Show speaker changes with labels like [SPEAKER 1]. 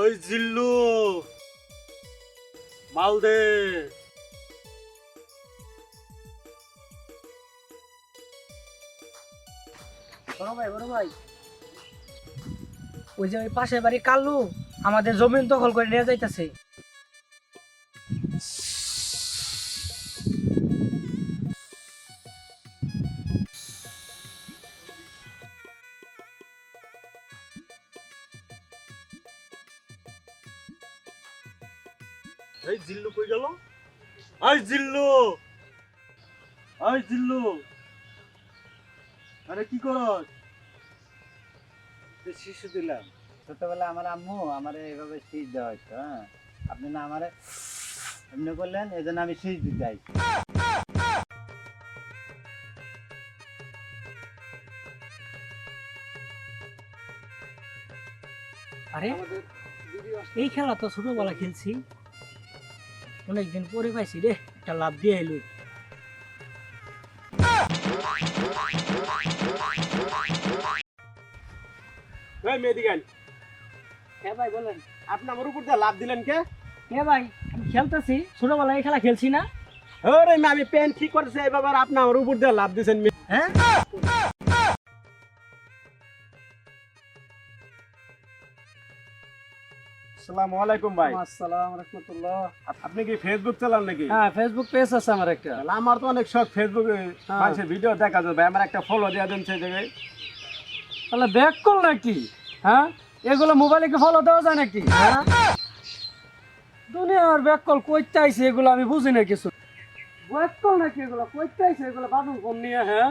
[SPEAKER 1] ওই জিল্লু। মাল দে।
[SPEAKER 2] বড় ভাই বড় ভাই। ওই যে ওই পাশের বাড়ি কাল্লু, আমাদের জমিন দখল করে নিয়ে যাইতেছে।
[SPEAKER 1] এই জিল্লু কই গেল? এই জিল্লু! এই জিল্লু! আরে কি করস?
[SPEAKER 3] শিশু দিলাম। ছোটবেলা আমার আম্মু আমার এইভাবে শীষ দেওয়া হ্যাঁ? আপনি না আমারে এমনি করলেন এই জন্য আমি শীষ দিতে আইছি।
[SPEAKER 2] আরে এই খেলা তো ছোটবেলা খেলছি। অনেকদিন পরে পাইছি রে একটা লাভ দিয়ে এলো।
[SPEAKER 1] এই মেদিগান
[SPEAKER 2] হ্যাঁ ভাই বলেন?
[SPEAKER 1] আপনি আমার উপর দিয়ে লাভ দিলেন কে?
[SPEAKER 2] হ্যাঁ ভাই? আমি খেলতেছি? ছোটবেলায় এই খেলা খেলছি না?
[SPEAKER 1] আরে আমি পেন ঠিক করছে এই বাবার আপনি আমার উপর দিয়ে লাভ দিছেন
[SPEAKER 2] হ্যাঁ?
[SPEAKER 1] আসসালামু আলাইকুম ভাই।
[SPEAKER 2] আসসালাম রহমতুল্লাহ।
[SPEAKER 1] আপনি কি ফেসবুক চালান নাকি?
[SPEAKER 2] হ্যাঁ ফেসবুক পেজ আছে আমার একটা।
[SPEAKER 1] আমার তো অনেক শখ ফেসবুকে মানুষের ভিডিও দেখা যাবে ভাই আমার একটা ফলো দিয়ে দেন সেই জায়গায়।
[SPEAKER 2] তাহলে ব্যাক কল নাকি? হ্যাঁ? এগুলো মোবাইলে কি ফলো দেওয়া যায় নাকি? হ্যাঁ? দুনিয়ার ব্যাক কল কইতে আইছে এগুলো আমি বুঝি না কিছু। ব্যাক কল নাকি এগুলো? কইতে আইছে এগুলো বাদুন নিয়ে হ্যাঁ?